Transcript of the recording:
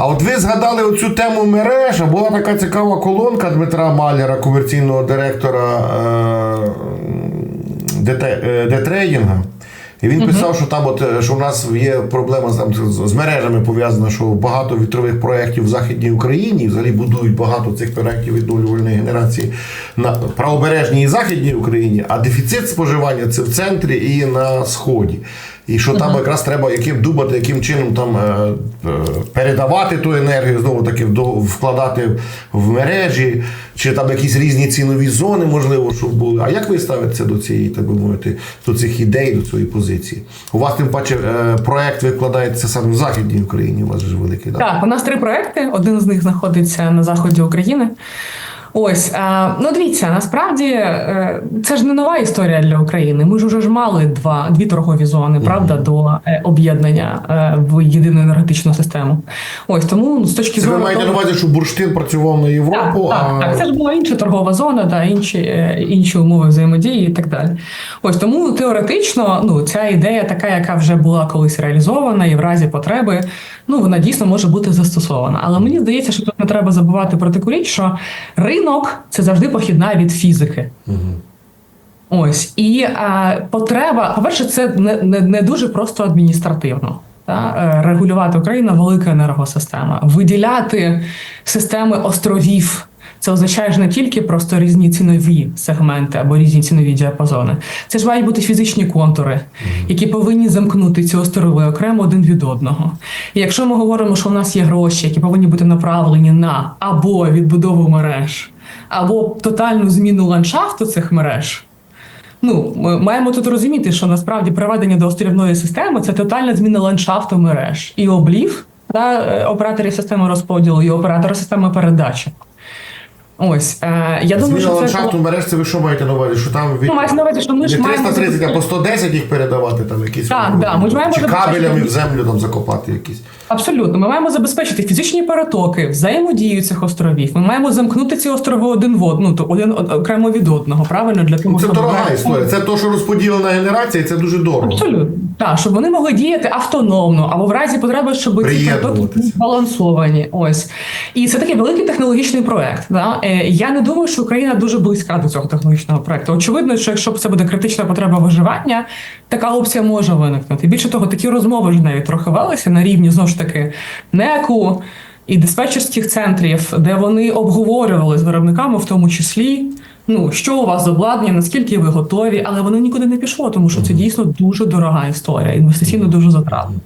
А от ви згадали оцю тему мереж, а була така цікава колонка Дмитра Маляра, комерційного директора е, е, Детрейдінга. І він писав, що там, от, е, що в нас є проблема з, там, з мережами пов'язана, що багато вітрових проєктів в Західній Україні, взагалі будують багато цих проєктів відновлювальної генерації на правобережній і Західній Україні, а дефіцит споживання це в центрі і на Сході. І що там якраз треба яким думати, яким чином там е, е, передавати ту енергію, знову таки вкладати в мережі, чи там якісь різні цінові зони, можливо, щоб були. А як ви ставитеся до цієї, так би мовити, до цих ідей, до цієї позиції? У вас тим паче е, проект викладається саме в Західній Україні, у вас же ж великий да? Так, у нас три проекти. Один з них знаходиться на заході України. Ось е, ну дивіться, насправді е, це ж не нова історія для України. Ми ж уже ж мали два дві торгові зони, правда, до е, об'єднання в єдину енергетичну систему. Ось тому з точки Це ви зору маєте на увазі, що бурштин працював на Європу, так, а так, так, це ж була інша торгова зона, да, інші, інші умови взаємодії і так далі. Ось тому теоретично ну, ця ідея, така, яка вже була колись реалізована, і в разі потреби, ну вона дійсно може бути застосована. Але мені здається, що тут не треба забувати про таку річ, що ринок це завжди похідна від фізики. Ось і а, потреба, по-перше, це не, не, не дуже просто адміністративно. Та, е, регулювати Україна велика енергосистема, виділяти системи островів. Це означає ж не тільки просто різні цінові сегменти або різні цінові діапазони. Це ж мають бути фізичні контури, які повинні замкнути ці острови окремо один від одного. І якщо ми говоримо, що у нас є гроші, які повинні бути направлені на або відбудову мереж, або тотальну зміну ландшафту цих мереж. Ну, ми маємо тут розуміти, що насправді приведення до острівної системи це тотальна зміна ландшафту мереж і облів та е, операторів системи розподілу, і оператора системи передачі. Ось е, я думаю, що це ландшафту мереж, це ви що маєте на увазі? Що там від Ну, мається на увазі, що ми ж не маємо 330, а по 110 їх передавати там якісь Так, да, ми ж маємо чи забезпечити- кабелями в землю там закопати якісь. Абсолютно, ми маємо забезпечити фізичні перетоки, взаємодію цих островів. Ми маємо замкнути ці острови один в од- ну, то один од- окремо від одного, правильно для того, Ну, Це щоб дорога історія. Це то, що розподілена генерація, і це дуже дорого. Абсолютно. Так, щоб вони могли діяти автономно, або в разі потреби, щоб ці перетоки Приєднуватися. були збалансовані. Ось. І це такий великий технологічний проект. Да? Е, Я не думаю, що Україна дуже близька до цього технологічного проекту. Очевидно, що якщо це буде критична потреба виживання, така опція може виникнути. Більше того, такі розмови вже навіть трохи велися на рівні знову ж таки НЕКу і диспетчерських центрів, де вони обговорювали з виробниками, в тому числі. Ну, що у вас з обладнання, наскільки ви готові, але воно нікуди не пішло, тому що це дійсно дуже дорога історія, інвестиційно дуже затратна.